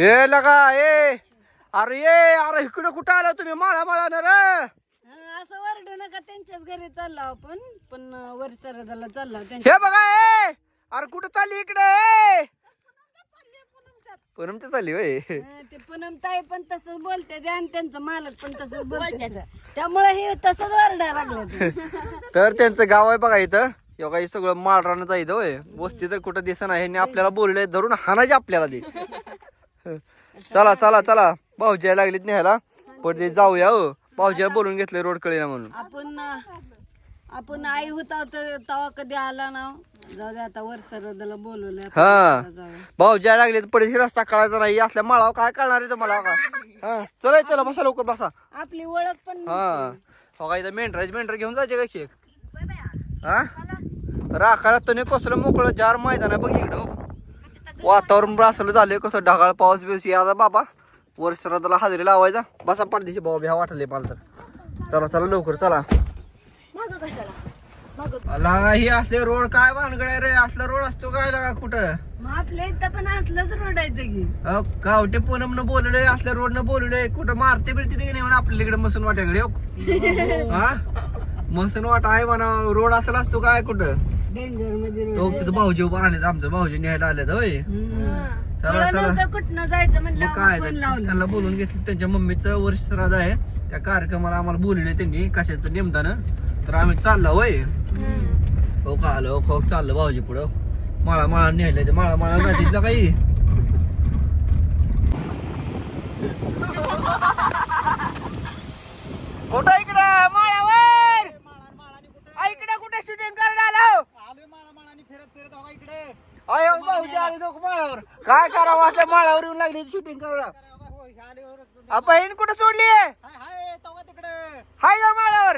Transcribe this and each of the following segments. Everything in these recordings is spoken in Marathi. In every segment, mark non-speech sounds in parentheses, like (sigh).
हे लगा ए. अरे ये अरे इकडे कुठं आलं तुम्ही? माळा माळा ना रे. हा, असं वरडू नका त्यांच्याच घरी चाललो आपण. पण अं, वर सरदाला चाललो हे बघा ए. अरे कुठं चालली इकडे ए? पूनम ते चालली होय. हा, ते पूनम ताई पण तसंच बोलते ते आणि त्यांचं मालक पण तसंच बोलते. त्यामुळे हे तसंच वरडायला लागलं ते. तर त्यांचं गाव आहे बघा इथं. हे बघा हे सगळं माळरानं जायचं होय. वस्ती तर कुठं दिसत नाही ह्यांनी आपल्याला बोलले धरून हाणायचे आपल्याला ते. चला चला चला. भाऊजी लागलीत न्यायला. पण ते जाऊया हो. भाऊजीला बोलून घेतले रोड कळीना म्हणून. आपण आपण आई होता तेव्हा कधी आला ना जाऊ दे आता बोलवलं हा. भाऊजी लागले पडशी रस्ता कळायचा नाही. असल्या माळावर काय कळणार आहे तुम्हाला का हा. चला चला बसा लवकर बसा. आपली ओळख पण हा. बघा इथं मेंढराची मेंढर घेऊन जायचे कशी हा? राखायला तने कसलं मोकळं जार मैदान आहे बघ इकडं. हो. वातावरण असलं झालंय कसं ढगाळ पाऊस बिऊस याचा बाबा. वर्षाला हजेरी लावायचा. बसा पाठदिशी बाबा भ्या वाटले मला तर. चला चला लवकर चला. अला हे असले रोड काय भानगड आहे रे? असला रोड असतो काय लागा कुठं? मग आपल्या इथं पण असलंच रडायचं की. अहो, गावटे पूनम न बोलले असल्या रोड न बोलले कुठं मारते बिरते ते नेऊन आपल्या इकडे मसून वाट्याकडे हो. (laughs) हा? मसून वाटा आहे म्हणा रोड असेल असतो काय कुठं? डेंजरमध्ये तो तिथं भाऊजी उभा राहिले आमचं भाऊजी न्यायला आले होय. चला चला. नव्हतं कुठनं जायचं म्हणलं मग काय फोन तर लावलं. त्यांना बोलून घेतलं त्यांच्या मम्मीचं वर्ष श्राद्ध आहे. त्या कार्यक्रमाला आम्हाला बोलले त्यांनी कशाचं नेमतानं तर आम्ही चाललो होय. हो का आलो हो चाललं भाऊजी पुढं. माळा माळा न्यायला ते माळा माळा नदीतलं काही. (laughs) कुठं इकडे माळावर आ, इकडे कुठे शूटिंग करायला आलो अयो भाऊजी आले लोक माळावर काय करावं वाटलं शूटिंग आ, बहीण कुठं सोडली? हाय का माळावर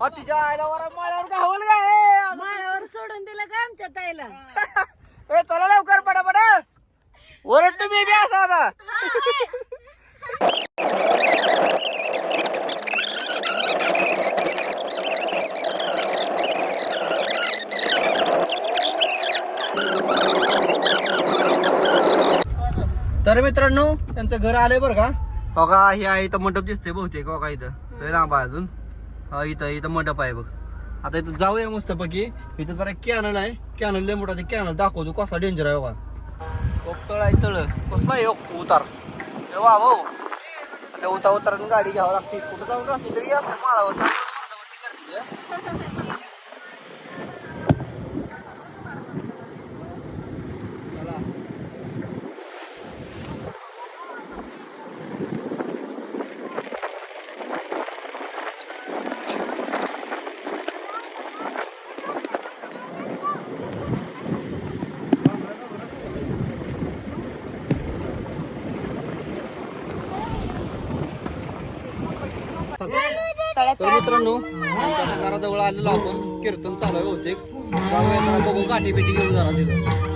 अ, तिच्या आईला वर माळावर गावल काय माळावर सोडून दिलं का आमच्या ताईला? (laughs) ए चला लवकर पटापट. ओरड तुम्ही बी असा आता. तर मित्रांनो त्यांचं घर आलंय बरं का? हो का हे आहे इथं मंडप दिसते बहुतेक हो का इथं? लय लांब आहे अजून. हा इथं इथं मंडप आहे बघ. आता इथं जाऊया मस्तपैकी. इथं जरा कॅनल आहे. कॅनल लय मोठा ते कॅनल दाखवतो कसला डेंजर आहे हो बघा एक तळ आहे तळ. कसला आहे एक उतार. वा भाऊ आता उतार उतारानं गाडी घ्यावं लागते. कुठं जाऊन राहते तरी असं माळावर. तर मित्रांनो आमच्या आता घराजवळ आलेलो आपण. कीर्तन चालू आहे बहुतेक. जाऊया जरा बघू गाठी पेटी घेऊन जरा तिथं.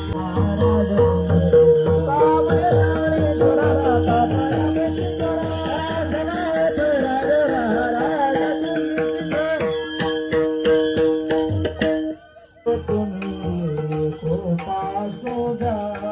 फुलं कोणी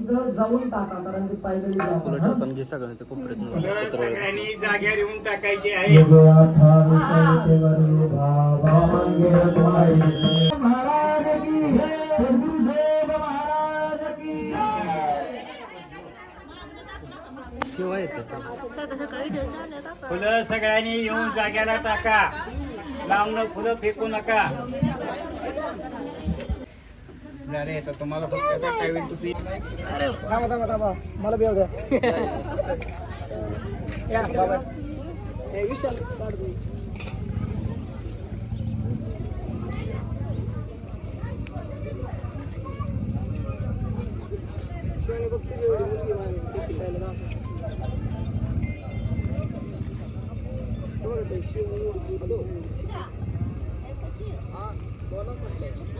तिथं जाऊन टाका कारण ते पायदळी तुला जातात ठेवताना घे सगळं ते कोपऱ्यात सगळ्यांनी जाग्यावर येऊन टाकायची आहे. महाराज की जय, गुरुदेव महाराज की जय. ठेवा येतं फुलं सगळ्यांनी येऊन जाग्याला टाका. लांबनं फुलं फेकू नका. अरे तर तुम्हाला फक्त आता काय होईल तुम्ही थांबा थांबा थांबा मला बेव द्या या बाबा हे विशाल काढतो शिवाने बघते जेवढी मुलगी मागे कशी पाहिलं दाखव शिव हॅलो हा बोला म्हटलं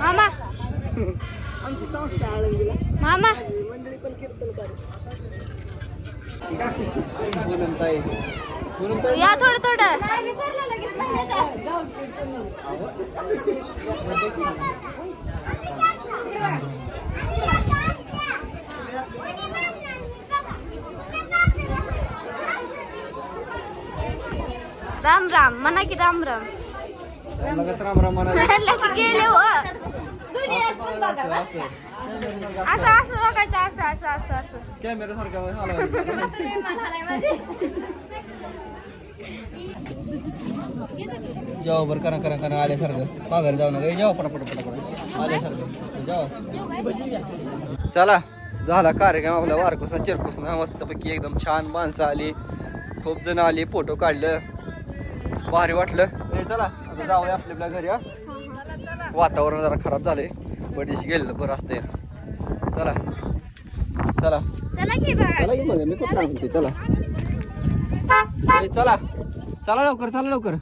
मामा आमची संस्था आळंदीला. मामा मंडळी पण कीर्तन पूनमताई या थोडं थोडं. राम राम. म्हणा की राम राम. लगेच राम राम (laughs) लगेच गेले हो. असं असं बघायचं असं असं असं असं कॅमेरा सारखा जेव्हा बरं करा करा करा आल्यासारखं माघारी जाऊ नका जेव्हा पटापट पटापट आल्यासारखं जेव्हा चला झाला कार्यक्रम आपला वारकोसना चिरकोसना मस्तपैकी एकदम छान माणसं आली खूप जण आली फोटो काढलं भारी वाटलं. चला आता जाऊया आपल्या आपल्या घरी हा. वातावरण जरा खराब झालंय. बडीशी गेलं बरं असतंय. चला. चला. चला की बघा चला की मग. मी कुठं म्हणते चला. चला. चला लवकर चला लवकर.